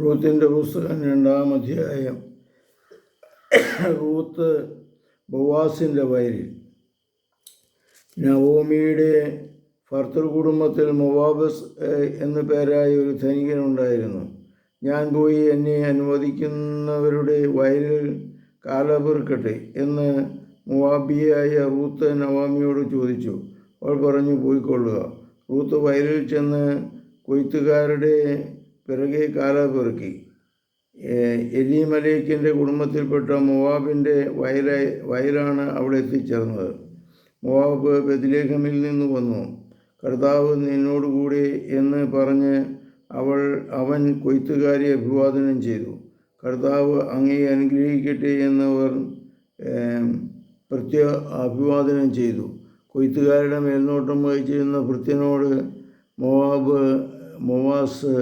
റൂത്തിന്റെ പുസ്തകം രണ്ടാം അധ്യായം. റൂത്ത് ബവാസിന്റെ വയലിൽ. നവോമിയുടെ ഭർത്തൃ കുടുംബത്തിൽ മൊവാബസ് എന്നു പേരായ ഒരു ധനികനുണ്ടായിരുന്നു ഞാൻ പോയി എന്നെ അനുവദിക്കുന്നവരുടെ വയലിൽ കാലപെറുക്കട്ടെ എന്ന് മുവാബിയായ റൂത്ത് നവാമിയോട് ചോദിച്ചു. അവൾ പറഞ്ഞു പോയിക്കൊള്ളുക. റൂത്ത് വയലിൽ ചെന്ന് കൊയ്ത്തുകാരുടെ പിറകെ കാലപെറുക്കി. എലീമലേക്കിന്റെ കുടുംബത്തിൽപ്പെട്ട മുവാബിന്റെ വയല വയലാണ് അവിടെ എത്തിച്ചേർന്നത്. മുവാബ് ബദിലേഖമിൽ നിന്ന് വന്നു. കർത്താവ് നിന്നോടുകൂടി എന്ന് പറഞ്ഞ് അവൾ അവൻ കൊയ്ത്തുകാരെ അഭിവാദനം ചെയ്തു. കർത്താവ് അങ്ങേ അനുഗ്രഹിക്കട്ടെ എന്നവർ പ്രത്യ അഭിവാദനം ചെയ്തു. കൊയ്ത്തുകാരുടെ മേൽനോട്ടം വഹിച്ചിരുന്ന ഭൃത്യനോട് മോവാബ് മൊവാസ്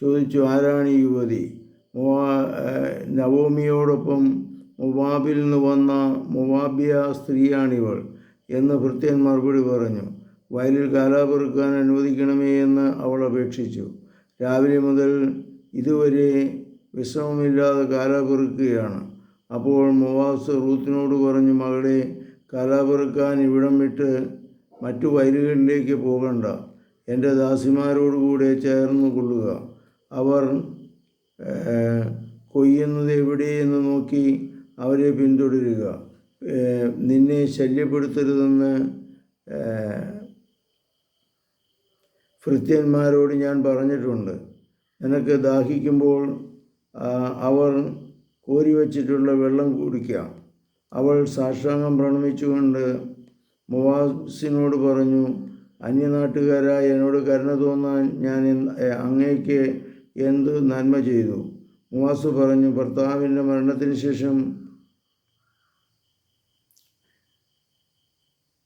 ചോദിച്ചു ആരാണ് ഈ യുവതി? നവോമിയോടൊപ്പം മുവാബിൽ നിന്ന് വന്ന മുവാബിയ സ്ത്രീയാണിവൾ എന്ന് ഭൃത്യൻ മറുപടി പറഞ്ഞു. വയലിൽ കാലാപെറുക്കാൻ അനുവദിക്കണമേ എന്ന് അവൾ അപേക്ഷിച്ചു. രാവിലെ മുതൽ ഇതുവരെ വിശ്രമമില്ലാതെ കാലാപെറുക്കുകയാണ്. അപ്പോൾ മുവാസ് റൂത്തിനോട് പറഞ്ഞു മകളെ കാലാപെറുക്കാൻ ഇവിടം വിട്ട് മറ്റു വയലുകളിലേക്ക് പോകണ്ട. എന്റെ ദാസിമാരോടുകൂടെ ചേർന്ന് കൊള്ളുക. അവർ കൊയ്യുന്നത് എവിടെയെന്ന് നോക്കി അവരെ പിന്തുടരുക. നിന്നെ ശല്യപ്പെടുത്തരുതെന്ന് ഭൃത്യന്മാരോട് ഞാൻ പറഞ്ഞിട്ടുണ്ട്. നിനക്ക് ദാഹിക്കുമ്പോൾ അവർ കോരി വച്ചിട്ടുള്ള വെള്ളം കുടിക്കാം. അവൾ സാഷ്ടാംഗം പ്രണമിച്ചുകൊണ്ട് മുവാസിനോട് പറഞ്ഞു അന്യനാട്ടുകാരായ എന്നോട് കരുണ തോന്നാൻ ഞാൻ അങ്ങേക്ക് എന്ത് നന്മ ചെയ്തു? മുവാസ് പറഞ്ഞു ഭർത്താവിന്റെ മരണത്തിന് ശേഷം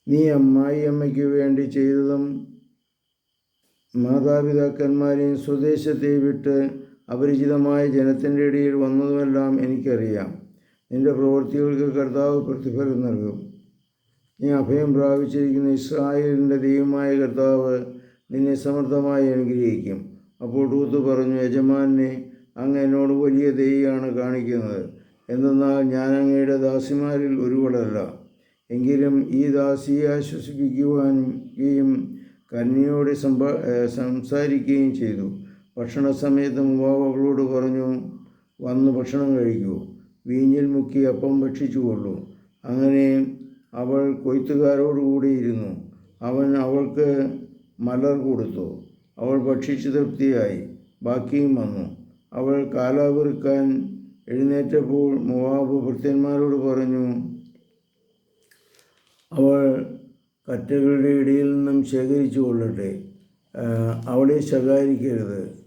നീ അമ്മായി അമ്മയ്ക്ക് വേണ്ടി ചെയ്തതും മാതാപിതാക്കന്മാരെയും സ്വദേശത്തെ വിട്ട് അപരിചിതമായ ജനത്തിന്റെ ഇടയിൽ വന്നതുമെല്ലാം എനിക്കറിയാം. നിന്റെ പ്രവൃത്തികൾക്ക് കർത്താവ് പ്രതിഫലം നൽകും. നീ അഭയം പ്രാപിച്ചിരിക്കുന്ന ഇസ്രായേലിന്റെ ദൈവമായ കർത്താവ് നിന്നെ സമൃദ്ധമായി അനുഗ്രഹിക്കും. അപ്പോൾ റൂത്ത് പറഞ്ഞു യജമാനെ അങ്ങ് എന്നോട് വലിയ ദൈവമാണ് കാണിക്കുന്നത്. എന്തെന്നാൽ ഞാൻ അങ്ങയുടെ ദാസിമാരിൽ ഒരുവളല്ല. എങ്കിലും ഈ ദാസിയെ ആശ്വസിപ്പിക്കുവാനും കന്യയോടെ സംഭാ സംസാരിക്കുകയും ചെയ്തു. ഭക്ഷണ സമയത്ത് അവളോട് പറഞ്ഞു വന്ന് ഭക്ഷണം കഴിക്കൂ. വീഞ്ഞിൽ മുക്കി അപ്പം ഭക്ഷിച്ചു ഭക്ഷിച്ചുകൊള്ളൂ. അങ്ങനെ അവൾ കൊയ്ത്തുകാരോടുകൂടി ഇരുന്നു. അവൻ അവൾക്ക് മലർ കൊടുത്തു. അവൾ ഭക്ഷിച്ച് തൃപ്തിയായി. ബാക്കിയും വന്നു. അവൾ കാലാവെറുക്കാൻ എഴുന്നേറ്റപ്പോൾ മുവാബ് ഭൃത്യന്മാരോട് പറഞ്ഞു അവൾ കറ്റകളുടെ ഇടയിൽ നിന്നും ശേഖരിച്ചു കൊള്ളട്ടെ. അവളെ ശകാരിക്കരുത്.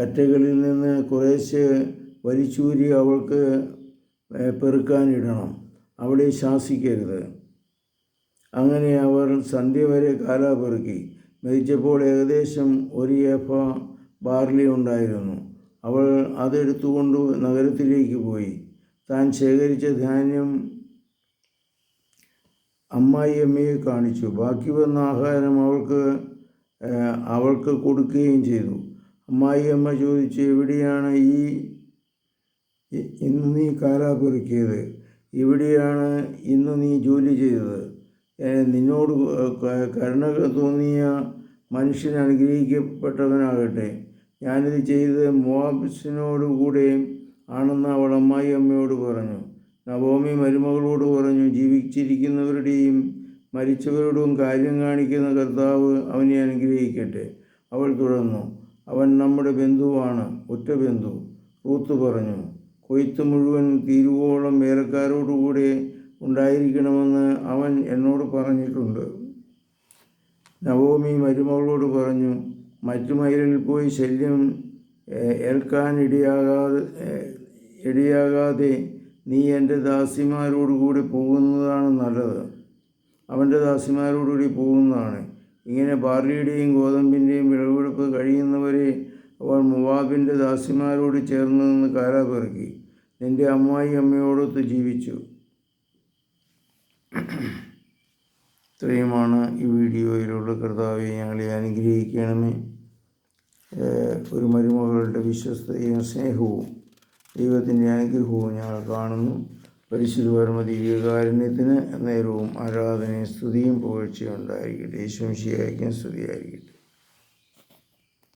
കറ്റകളിൽ നിന്ന് കുറേശ്ശെ വലിച്ചൂരി അവൾക്ക് പെറുക്കാനിടണം അവളെ ശാസിക്കരുത്. അങ്ങനെ അവർ സന്ധ്യ വരെ കാലാപെറുക്കി. മരിച്ചപ്പോൾ ഏകദേശം ഒരു ഏഫ ബാർലി ഉണ്ടായിരുന്നു. അവൾ അതെടുത്തുകൊണ്ട് നഗരത്തിലേക്ക് പോയി. താൻ ശേഖരിച്ച ധാന്യം അമ്മായി അമ്മയെ കാണിച്ചു. ബാക്കി വന്ന ആഹാരം അവൾക്ക് അവൾക്ക് കൊടുക്കുകയും ചെയ്തു. അമ്മായി അമ്മ ചോദിച്ചു എവിടെയാണ് ഈ ഇന്ന് നീ കാലാ പെറുക്കിയത് എവിടെയാണ് ഇന്ന് നീ ജോലി ചെയ്തത്. നിന്നോട് കരുണ തോന്നിയ മനുഷ്യൻ അനുഗ്രഹിക്കപ്പെട്ടവനാകട്ടെ. ഞാനിത് ചെയ്തത് മോവാബിസിനോട് കൂടെ ആണെന്ന് അവൾ അമ്മായി അമ്മയോട് പറഞ്ഞു. നവോമി മരുമകളോട് പറഞ്ഞു ജീവിച്ചിരിക്കുന്നവരുടെയും മരിച്ചവരോടും കാര്യം കാണിക്കുന്ന കർത്താവ് അവനെ അനുഗ്രഹിക്കട്ടെ. അവൾ തുടർന്നു അവൻ നമ്മുടെ ബന്ധുവാണ് ഒറ്റ ബന്ധു റൂത്ത് പറഞ്ഞു. കൊയ്ത്ത് മുഴുവൻ തീരുവോളം വേലക്കാരോടുകൂടെ ഉണ്ടായിരിക്കണമെന്ന് അവൻ എന്നോട് പറഞ്ഞിട്ടുണ്ട്. നവോമി മരുമകളോട് പറഞ്ഞു മറ്റു മയിലിൽ പോയി ശല്യം ഏൽക്കാൻ ഇടയാകാതെ ഇടയാകാതെ നീ എന്റെ ദാസിമാരോടുകൂടി പോകുന്നതാണ് നല്ലത്. അവന്റെ ദാസിമാരോടുകൂടി പോകുന്നതാണ്. ഇങ്ങനെ ബാർലിയുടെയും ഗോതമ്പിന്റെയും വിളവെടുപ്പ് കഴിയുന്നവരെ മുവാബിന്റെ ദാസിമാരോട് ചേർന്ന് നിന്ന് കാലാപെറുക്കി. നിന്റെ അമ്മായി അമ്മയോടൊത്ത് ജീവിച്ചു. ഇത്രയുമാണ് ഈ വീഡിയോയിലുള്ള കർത്താവെ ഞങ്ങളെ അനുഗ്രഹിക്കണമേ. ഒരു മരുമകളുടെ വിശ്വസ്തയും സ്നേഹവും ദൈവത്തിന്റെ അനുഗ്രഹവും ഞങ്ങൾ കാണുന്നു. പരിശുദ്ധ പരമ ദിവ്യകാരുണ്യത്തിന് നേരവും ആരാധനയും സ്തുതിയും പുകഴ്ചയും ഉണ്ടായിരിക്കട്ടെ. യേശും ശിയായിരിക്കും സ്തുതിയായിരിക്കട്ടെ.